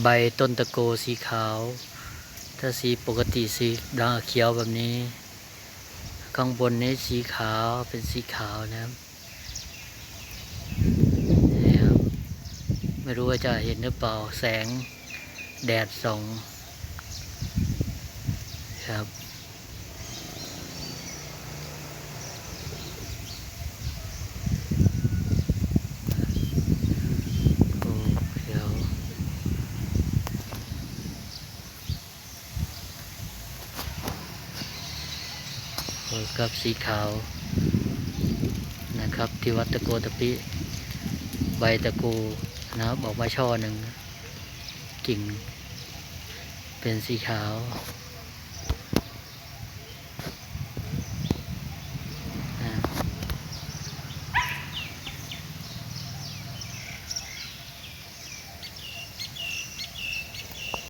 ใบต้นตะโกสีขาว ถ้าสีปกติสีดำเขียวแบบนี้ ข้างบนนี้สีขาวเป็นสีขาวนะครับไม่รู้ว่าจะเห็นหรือเปล่าแสงแดดส่องครับ โอ้เดี๋ยวโอ้ กับสีขาวนะครับ ที่วัดตะโกตะปิใบตะโกนะครับออกมาช่อหนึ่งกิ่งเป็นสีขาว